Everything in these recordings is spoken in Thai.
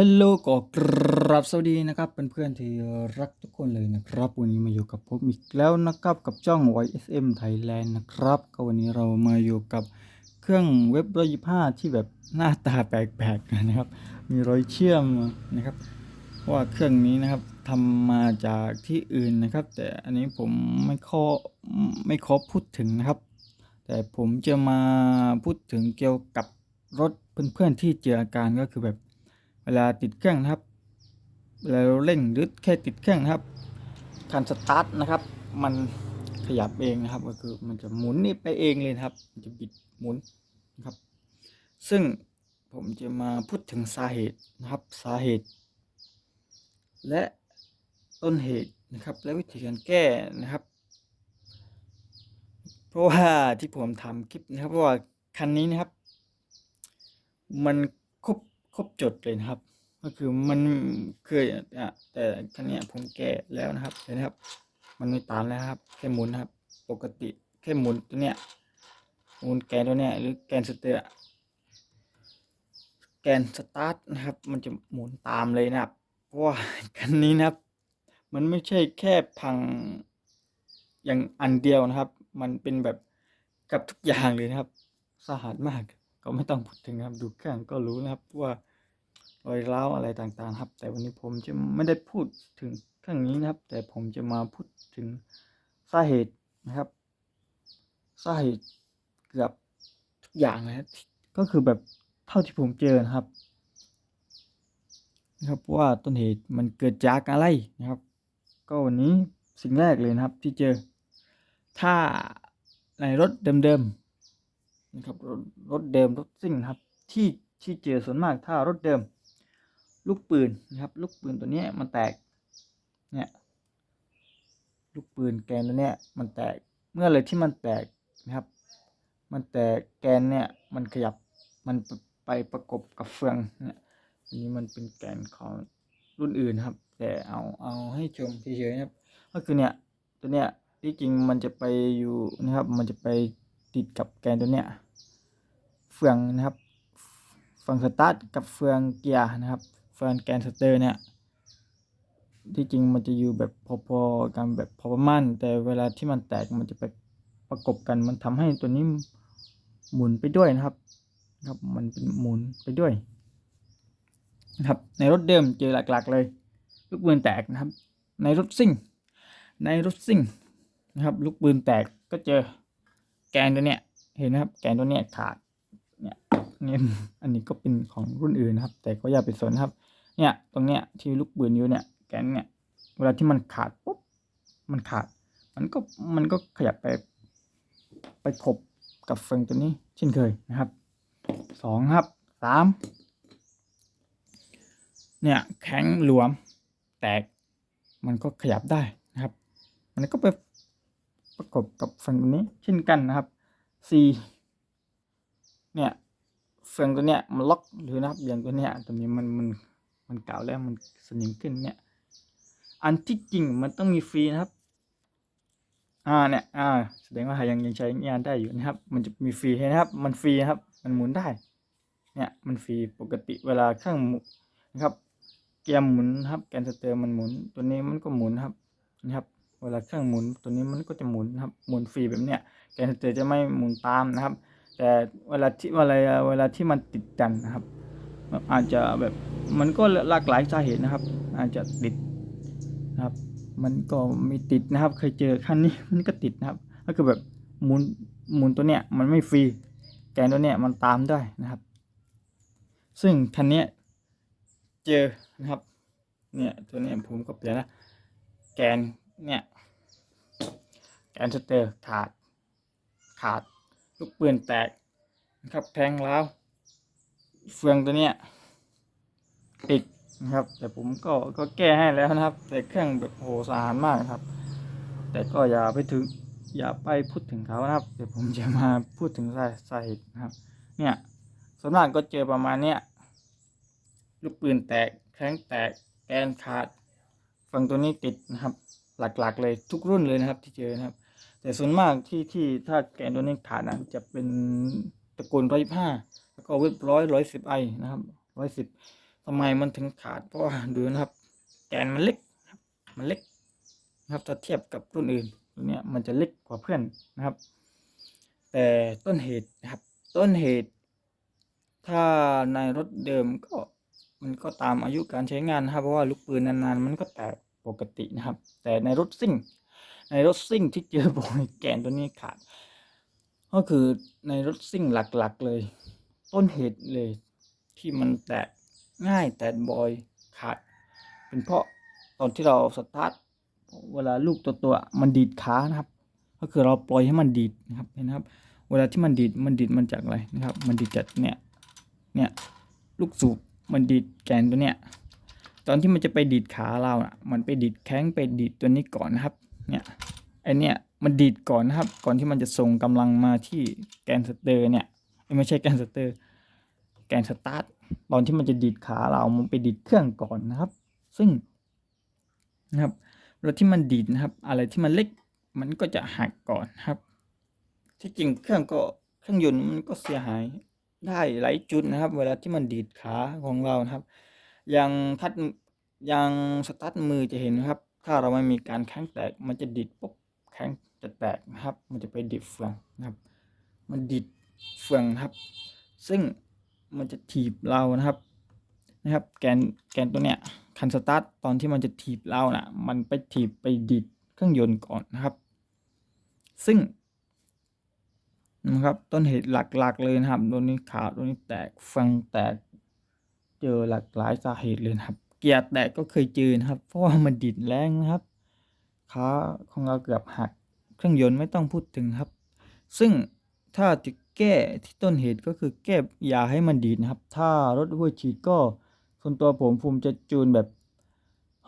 ฮัลโหลก็กราบสวัสดีนะครับเพื่อนๆที่รักทุกคนเลยนะครับ วันนี้มาอยู่กับผมอีกแล้วนะครับกับช่อง YSM Thailand นะครับก็วันนี้เรามาอยู่กับเครื่องเว็บร้อยยี่ห้าที่แบบหน้าตาแปลกๆนะครับ มีรอยเชื่อมนะครับ ว่าเครื่องนี้นะครับทำมาจากที่อื่นนะครับ แต่อันนี้ผมไม่ขอไม่ขอพูดถึงนะครับ แต่ผมจะมาพูดถึงเกี่ยวกับรถเพื่อนๆที่เจออาการก็คือแบบ เวลาติดเครื่องนะครับเวลาเราเร่งหรือแค่ติดเครื่องนะครับ การสตาร์ทนะครับ มันขยับเองนะครับ ก็คือมันจะหมุนนี่ไปเองเลยนะครับ มันจะบิดหมุนนะครับ ซึ่งผมจะมาพูดถึงสาเหตุนะครับ สาเหตุ และต้นเหตุนะครับ และวิธีการแก้นะครับ เพราะว่าที่ผมทำคลิปนะครับเพราะว่าคันนี้นะครับ มัน ครบจดเลยนะครับ ก็คือมันเคยอะแต่คันนี้ผมแก้แล้วนะครับเห็นไหมครับ มันไม่ตามแล้วครับ แค่หมุนครับ ปกติแค่หมุนตัวเนี้ยหมุนแกนตัวเนี้ยหรือแกนสเตอร์แกนสตาร์ทนะครับ มันจะหมุนตามเลยนะครับ เพราะว่าคันนี้นะครับ มันไม่ใช่แค่พังอย่างอันเดียวนะครับ มันเป็นแบบกับทุกอย่างเลยนะครับ สาหัสมาก ก็ไม่ต้องพูดถึงครับดูเครื่องก็รู้นะครับว่ารอยร้าวอะไรต่างๆ ครับ แต่วันนี้ผมจะไม่ได้พูดถึงเครื่องนี้นะครับ แต่ผมจะมาพูดถึงสาเหตุนะครับสาเหตุเกือบทุกอย่างนะครับก็คือแบบเท่าที่ผมเจอนะครับนะครับว่าต้นเหตุมันเกิดจากอะไรนะครับ ก็วันนี้สิ่งแรกเลยนะครับที่เจอ ถ้าในรถเดิมๆ นะครับรถรถเดิมรถซิ่งนะครับที่ที่เจอส่วนมากถ้ารถเดิม ลูกปืนนะครับ ลูกปืนตัวนี้มันแตกเนี่ยลูกปืนแกนตัวเนี้ยมันแตกเมื่อเลยที่มันแตกนะครับ มันแตกแกนเนี่ยมันขยับมันไปประกบกับเฟืองเนี่ยอันนี้มันเป็นแกนของรุ่นอื่นครับ แต่เอาเอาให้ชมเฉยๆนะครับ ก็คือเนี่ยตัวเนี้ยที่จริงมันจะไปอยู่นะครับ มันจะไปติดกับแกนตัวเนี้ย เฟืองนะครับเฟืองสตาร์ทกับเฟืองเกียร์นะครับ เฟืองแกนสเตอร์เนี่ยที่จริงมันจะอยู่แบบพอๆกันแบบพอประมาณแต่เวลาที่มันแตกมันจะไปประกบกันมันทำให้ตัวนี้หมุนไปด้วยนะครับครับมันเป็นหมุนไปด้วยนะครับ ในรถเดิมเจอหลักๆเลย ลูกปืนแตกนะครับ ในรถซิ่ง ในรถซิ่งนะครับ ลูกปืนแตกก็เจอแกนตัวเนี้ยเห็นนะครับ แกนตัวเนี้ยขาด เนี่ยเนี่ยอันนี้ก็เป็นของรุ่นอื่นนะครับ แต่ก็อย่าไปสนครับ เนี่ย ตรงเนี้ยที่ลูกปืนอยู่เนี่ย แกนเนี่ย เวลาที่มันขาดปุ๊บ มันขาด มันก็ มันก็ขยับไป ไปขบกับเฟืองตัวนี้ เช่นเคยนะครับ สองครับสาม เนี่ยแข็งหลวม แตก มันก็ขยับได้นะครับ มันก็ไปประกบกับเฟืองตัวนี้เช่นกันนะครับสี่ เนี่ยเฟืองตัวเนี้ยมันล็อกหรือนะครับอย่างตัวเนี้ยตัวนี้มันมันมันเก่าแล้วมันสนิมขึ้นเนี่ยอันที่จริงมันต้องมีฟรีนะครับ อ่าเนี่ยอ่าแสดงว่ายังยังใช้งานได้อยู่นะครับ มันจะมีฟรีนะครับ มันฟรีนะครับ มันหมุนได้ เนี่ยมันฟรีปกติเวลาเครื่องนะครับเกียร์หมุนครับแกนสเตอร์มันหมุน ตัวนี้มันก็หมุนนะครับนะครับเวลาเครื่องหมุนตัวนี้มันก็จะหมุนนะครับหมุนฟรีแบบเนี้ยแกนสเตอร์จะไม่หมุนตามนะครับ แต่เวลาที่เวลาเวลาที่มันติดกันนะครับ อาจจะแบบมันก็หลากหลายสาเหตุนะครับ อาจจะติดนะครับ มันก็มีติดนะครับ เคยเจอคันนี้มันก็ติดนะครับ ก็คือแบบหมุนหมุนตัวเนี้ยมันไม่ฟรีแกนตัวเนี้ยมันตามได้นะครับ ซึ่งคันเนี้ยเจอนะครับ เนี่ยตัวเนี้ยผมก็เปลี่ยนละแกนเนี่ยแกนสเตอร์ขาดขาด ลูกปืนแตกนะครับแทงแล้วเฟืองตัวเนี้ยติดนะครับ แต่ผมก็ก็แก้ให้แล้วนะครับ แต่เครื่องแบบโหสาดมากครับ แต่ก็อย่าไปถึงอย่าไปพูดถึงเขานะครับเดี๋ยวผมจะมาพูดถึงสาสาเหตุนะครับ เนี่ยส่วนมากก็เจอประมาณเนี้ยลูกปืนแตกแข้งแตกแกนขาดฝั่งตัวนี้ติดนะครับ หลักๆเลยทุกรุ่นเลยนะครับที่เจอนะครับ แต่ส่วนมากที่ที่ถ้าแกนตัวนี้ขาดนะจะเป็นตระกูลร้อยห้าแล้วก็เว็บร้อยร้อยสิบไอนะครับร้อยสิบทำไมมันถึงขาดเพราะว่าดูนะครับ แกนมันเล็กครับมันเล็กนะครับถ้าเทียบกับรุ่นอื่นตัวเนี้ยมันจะเล็กกว่าเพื่อนนะครับ แต่ต้นเหตุนะครับ ต้นเหตุ ถ้าในรถเดิมก็มันก็ตามอายุการใช้งานนะครับ เพราะว่าลูกปืนนานๆ มันก็แตกปกตินะครับ แต่ในรถซิ่ง ในรถซิ่งที่เจอบ่อยแกนตัวนี้ขาด ก็คือในรถซิ่งหลักๆเลย ต้นเหตุเลย ที่มันแตกง่ายแตกบ่อยขาด เป็นเพราะตอนที่เราสตาร์ทเวลาลูกตัวตัวๆมันดีดขานะครับ ก็คือเราปล่อยให้มันดีดนะครับเห็นครับ เวลาที่มันดีดมันดีดมันจากอะไรนะครับ มันดีดจากเนี่ยเนี่ยลูกสูบมันดีดแกนตัวเนี้ยตอนที่มันจะไปดีดขาเราอะ มันไปดีดแข้งไปดีดตัวนี้ก่อนนะครับ เนี่ยไอเนี่ยมันดีดก่อนนะครับ ก่อนที่มันจะส่งกำลังมาที่แกนสเตอร์เนี่ยไม่ใช่แกนสเตอร์ แกนสตาร์ทตอนที่มันจะดีดขาเรา มันไปดีดเครื่องก่อนนะครับ ซึ่งนะครับเวลาที่มันดีดนะครับ อะไรที่มันเล็กมันก็จะหักก่อนครับ ที่จริงเครื่องก็เครื่องยนต์มันก็เสียหายได้หลายจุดนะครับ เวลาที่มันดีดขาของเรานะครับ อย่างทัดอย่างสตาร์ทมือจะเห็นนะครับ ถ้าเราไม่มีการแข้งแตก มันจะดีดปุ๊บแข้งจะแตกนะครับ มันจะไปดีดเฟืองนะครับ มันดีดเฟืองนะครับ ซึ่งมันจะถีบเรานะครับนะครับ แกนแกนตัวเนี้ยคันสตาร์ทตอนที่มันจะถีบเรานะ่ะ มันไปถีบไปดีดเครื่องยนต์ก่อนนะครับ ซึ่งนะครับต้นเหตุหลักๆเลยนะครับตัวนี้ขาดตัวนี้แตกฟังแตก เจอหลากหลายสาเหตุเลยนะครับ กียร์แตกก็เคยเจอนะครับ เพราะว่ามันดิดแรงนะครับขาของเราเกือบหักเครื่องยนต์ไม่ต้องพูดถึงครับ ซึ่งถ้าจะแก้ที่ต้นเหตุก็คือแก้ยาให้มันดีดนะครับ ถ้ารถหัวฉีดก็ส่วนตัวผมภูมิจะจูนแบบ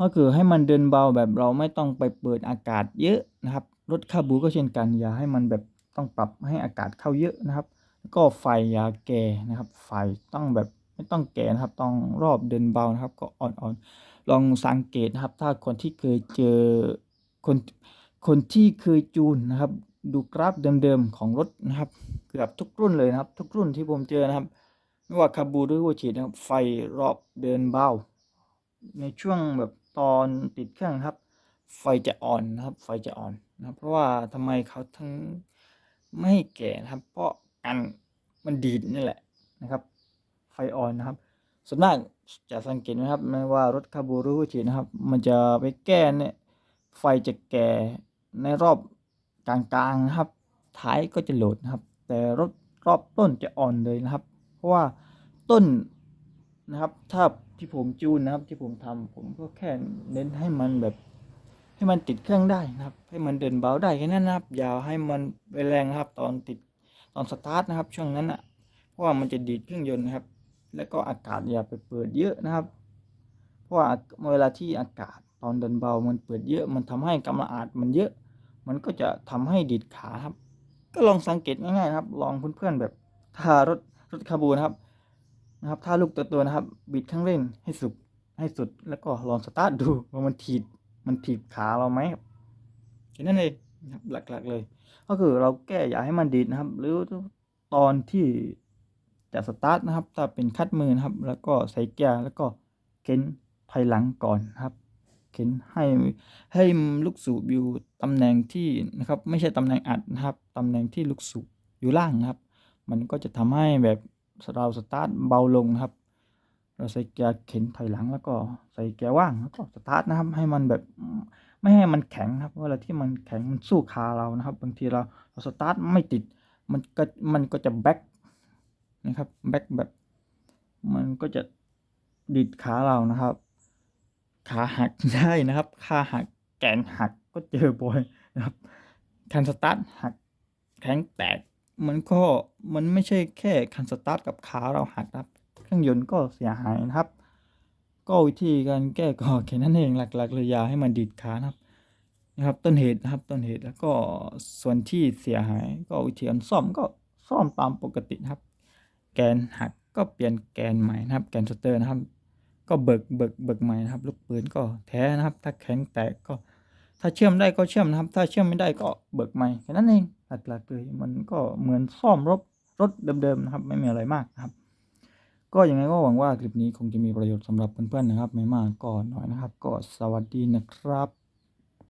ก็คือให้มันเดินเบาแบบเราไม่ต้องไปเปิดอากาศเยอะนะครับ รถคาบูก็เช่นกันอย่าให้มันแบบต้องปรับให้อากาศเข้าเยอะนะครับแล้วก็ไฟยาแก่นะครับ ไฟต้องแบบ ไม่ต้องแก่นะครับ ต้องรอบเดินเบานะครับ ก็อ่อนๆ ลองสังเกตนะครับ ถ้าคนที่เคยเจอคนคนที่เคยจูนนะครับ ดูกราฟเดิมๆของรถนะครับ เกือบทุกรุ่นเลยนะครับ ทุกรุ่นที่ผมเจอนะครับ ไม่ว่าคาบูหรือหัวฉีดนะครับ ไฟรอบเดินเบา ในช่วงแบบตอนติดเครื่องครับ ไฟจะอ่อนนะครับ ไฟจะอ่อนนะครับเพราะว่าทำไมเขาทั้งไม่ให้แก่นะครับ เพราะกันมันดีดนี่แหละนะครับ ฟอ่อนนะครับ ส่วนมากจะสังเกตนะครับไม่ว่ารถคาบูรือหัวฉีนะครับ มันจะไปแก้เนี่ยไฟจะแก่ในรอบกลางๆนะครับ ท้ายก็จะโหลดนะครับ แต่รถรอบต้นจะอ่อนเลยนะครับ เพราะว่าต้นนะครับ ถ้าที่ผมจูนนะครับ ที่ผมทำผมก็แค่เน้นให้มันแบบ ให้มันติดเครื่องได้นะครับ ให้มันเดินเบาได้แค่นั้นนะครับ อย่าให้มันไปแรงนะครับ ตอนติดตอนสตาร์ทนะครับ ช่วงนั้นอะ เพราะว่ามันจะดีดเครื่องยนต์นะครับ แล้วก็อากาศอย่าไปเปิดเยอะนะครับ เพราะว่าเวลาที่อากาศตอนเดินเบามันเปิดเยอะ มันทำให้กำลังอาดมันเยอะ มันก็จะทำให้ดีดขาครับ ก็ลองสังเกตง่ายๆนะครับ ลองเพื่อนๆแบบถ้ารถรถคาบูนะครับนะครับถ้าลูกตัวตัวๆนะครับ บิดข้างเร่งให้สุดให้สุด แล้วก็ลองสตาร์ทดูว่ามันถีบมันถีบขาเราไหมครับแค่นั้นเองนะครับหลักๆเลย ก็คือเราแก้อย่าให้มันดีดนะครับ หรือตอนที่ จะสตาร์ทนะครับ ถ้าเป็นคัดมือนะครับ แล้วก็ใส่เกียร์แล้วก็เข็นถอยหลังก่อนครับ เข็นให้ให้ลูกสูบอยู่ตำแหน่งที่นะครับ ไม่ใช่ตำแหน่งอัดนะครับตำแหน่งที่ลูกสูบอยู่ล่างนะครับ มันก็จะทำให้แบบเราสตาร์ทเบาลงนะครับ เราใส่เกียร์เข็นถอยหลังแล้วก็ใส่เกียร์ว่างแล้วก็สตาร์ทนะครับ ให้มันแบบไม่ให้มันแข็งครับเวลาที่มันแข็งมันสู้ขาเรานะครับ บางทีเราเราสตาร์ทไม่ติดมันก็มันก็จะแบ็ค นะครับแบ็คแบบ มันก็จะดิดขาเรานะครับ ขาหักได้นะครับ ขาหักแกนหักก็เจอบ่อยนะครับคันสตาร์ทหักแข็งแตก มันก็มันไม่ใช่แค่คันสตาร์ทกับขาเราหักนะครับ เครื่องยนต์ก็เสียหายนะครับ ก็วิธีการแก้ก็แค่นั้นเองหลักๆเลยยาให้มันดีดขานะครับนะครับต้นเหตุนะครับต้นเหตุแล้วก็ส่วนที่เสียหาย ก็วิธีการซ่อมก็ซ่อมตามปกตินะครับ แกนหักก็เปลี่ยนแกนใหม่นะครับ แกนสเตอร์นะครับ ก็เบิกเบิกเบิกใหม่นะครับ ลูกปืนก็แท้นะครับ ถ้าแข็งแตกก็ ถ้าเชื่อมได้ก็เชื่อมนะครับ ถ้าเชื่อมไม่ได้ก็เบิกใหม่แค่นั้นเองหลักๆเลยมันก็เหมือนซ่อมรถรถเดิมๆนะครับ ไม่มีอะไรมากนะครับ ก็ยังไงก็หวังว่าคลิปนี้คงจะมีประโยชน์สำหรับเพื่อนๆนะครับ ไม่มากก็น้อยนะครับ ก็สวัสดีนะครับ